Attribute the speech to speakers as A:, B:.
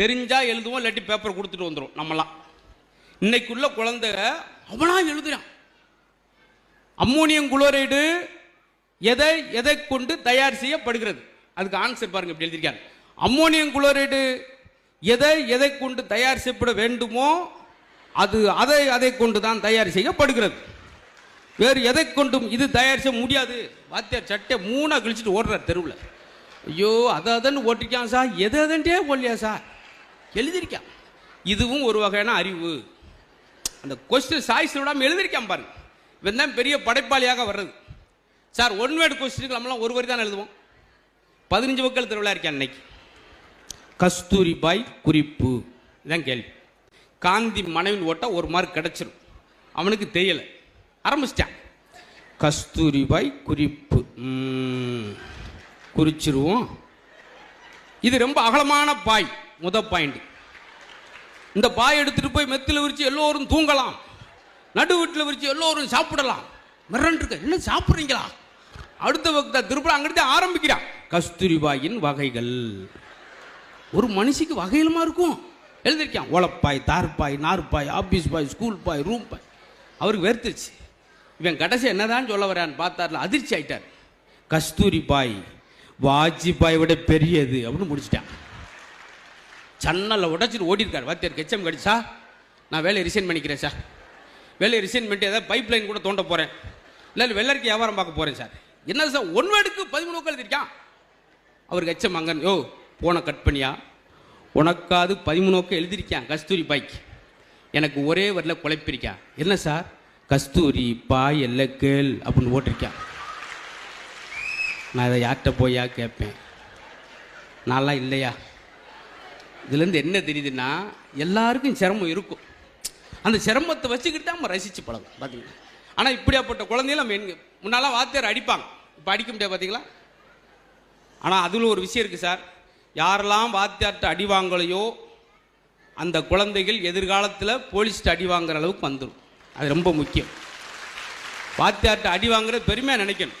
A: தெரிஞ்சா எழுதுவோம் இல்லாட்டி பேப்பர் கொடுத்துட்டு வந்துடும் நம்மலாம். இன்னைக்குள்ள குழந்தை அவனா எழுதுறான். அம்மோனியம் குளோரைடு எதை எதை கொண்டு தயார் செய்யப்படுகிறது? அதுக்கு ஆன்சர் பாருங்க இப்படி எழுதியிருக்காங்க அம்மோனியம் குளோரைடு எதை எதை கொண்டு தயார் செய்யப்பட வேண்டுமோ அது அதை அதை கொண்டு தான் தயார் செய்யப்படுகிறது. வேறு எதை கொண்டும் இது தயார் செய்ய முடியாது. வாத்தியார் சட்டை மூணாக கழிச்சிட்டு ஓடுறார் தெருவில். ஐயோ அதை அதன்னு ஓட்டிக்கான் சார் எதை அதன்ட்டே ஓடலையா சார்? எழுதியிருக்கான். இதுவும் ஒரு வகையான அறிவு. அந்த கொஸ்டின் சாய்ஸ் விடாமல் எழுதியிருக்கான் பாருங்க. இவன் தான் பெரிய படைப்பாளியாக வர்றது. சார் ஒன் வேர்டு கொஸ்டினுக்கு நம்மளாம் ஒரு வரி தான் எழுதுவோம். பதினஞ்சு மக்கள் திருவிழா இருக்கேன் அன்னைக்கு. கஸ்தூரிபாய் குறிப்பு. இதான் கேள்வி. காந்தி மனைவின் ஓட்டா ஒரு மார்க் கிடச்சிரும். அவனுக்கு தெரியலை. ஆரம்பிச்சிட்டான். கஸ்தூரிபாய் குறிப்பு. குறிச்சிருவோம். இது ரொம்ப அகலமான பாய். முத பாயிண்ட் இந்த பாய் எடுத்துட்டு போய் மெத்தில் விரிச்சு எல்லோரும் தூங்கலாம். நடு வீட்டில் விரிச்சு எல்லோரும் சாப்பிடலாம். மிரண்டு இருக்க என்ன சாப்பிட்றீங்களா? அடுத்த பக்கத்தை திருப்பி அங்கிட்டு ஆரம்பிக்கிறான் கஸ்தூரிபாயின் வகைகள். ஒரு மனுஷிக்கு வகையிலுமா இருக்கும்? எழுதிருக்கான் ஓலப்பாய் தார்பாய் நார்பாய் office boy school boy room boy அவருக்கு வெறுத்துருச்சு. இவன் கடைசி என்னதான் சொல்ல வரான்னு பார்த்தார்ல அதிர்ச்சி ஆயிட்டார். கஸ்தூரி பாய் வாஜ்பாய் விட பெரியது அப்படின்னு முடிச்சிட்டான். சன்னலை உடச்சிட்டு ஓடிருக்கார் வாத்தியார் கெச்சம் கடிச்சா நான் வேலையை ரிசைன் பண்ணிக்கிறேன் சார். வேலையை ரிசைன் பண்ணிட்டு ஏதாவது பைப் லைன் கூட தோண்ட போகிறேன் இல்லை வெள்ளரிக்கு வியாபாரம் பார்க்க போகிறேன் சார். என்ன சார் ஒன் வேர்டுக்கு பதிமூணு நோக்கம் எழுதிருக்கான் அவர் கச்சம் அங்கன் யோ போனை கட் பண்ணியா? உனக்காவது பதிமூணு நோக்கம் கஸ்தூரி பாய்க்கு. எனக்கு ஒரே வரல குழப்பிருக்கான் என்ன சார்? கஸ்தூரி பாய் எல்ல கேள் அப்படின்னு போட்டிருக்கான் நான் இதை யார்கிட்ட போயா கேட்பேன்? நான்லாம் இல்லையா? இதுலேருந்து என்ன தெரியுதுன்னா எல்லாருக்கும் சிரமம் இருக்கும். அந்த சிரமத்தை வச்சுக்கிட்டு தான் நம்ம ரசித்து பழகும் பார்த்தீங்களா ஆனால் இப்படியாப்பட்ட குழந்தைகள் நம்ம எங்க முன்னாலாம் வாத்தியார் அடிப்பாங்க. இப்போ அடிக்க முடியாது பார்த்தீங்களா ஆனால் அதில் ஒரு விஷயம் இருக்குது சார். யாரெல்லாம் வாத்தியார்ட்ட அடி வாங்கலையோ அந்த குழந்தைகள் எதிர்காலத்தில் போலீஸ்ட்டு அடி வாங்குற அளவுக்கு வந்துடும். அது ரொம்ப முக்கியம். வாத்தியார்ட்ட அடி வாங்குறது பெருமையாக நினைக்கணும்.